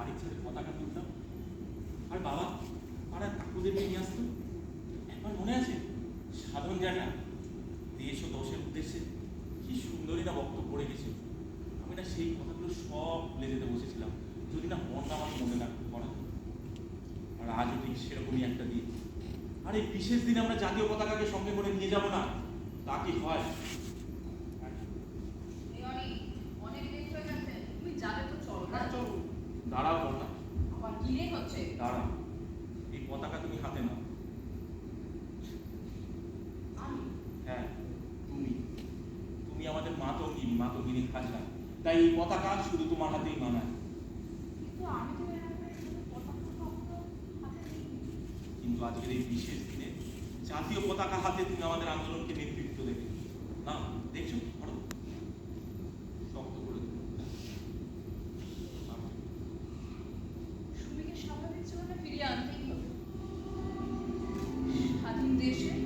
বাড়ির ছেড়ে পতাকা তুলতাম। আর বাবা পাড়ার কাকুদের নিয়ে আসতো একবার মনে আছে? সাধন জানা দেশ ও দশের উদ্দেশ্যে কি সুন্দরী না বক্তব্য রেখেছে। আমি না সেই কথাগুলো সব ভুলে যেতে বসেছিলাম। যদি না মনটা আমার মনে না করা আর আজও ঠিক সেরকমই একটা দিন। আর এই বিশেষ দিনে আমরা জাতীয় পতাকাকে সঙ্গে করে নিয়ে যাব না। তা কি হয় এই অনেক অনেক লেট হয়ে গেছে তুমি যাবে তো চলো না চলো দাঁড়াও বলনা আবার হচ্ছে। দাঁড়াও এই পতাকা তুমি হাতে নাও। আমি? হ্যাঁ তুমি। তুমি আমাদের মাতঙ্গিনী মাতঙ্গিনী খাজনা। তাই এই পতাকা শুধু তোমার হাতেই মানায়। কিন্তু আজকের এই বিশেষ দিনে জাতীয় পতাকা হাতে তুমি আমাদের আন্দোলনকে নেতৃত্ব দেবে। না সুমিকে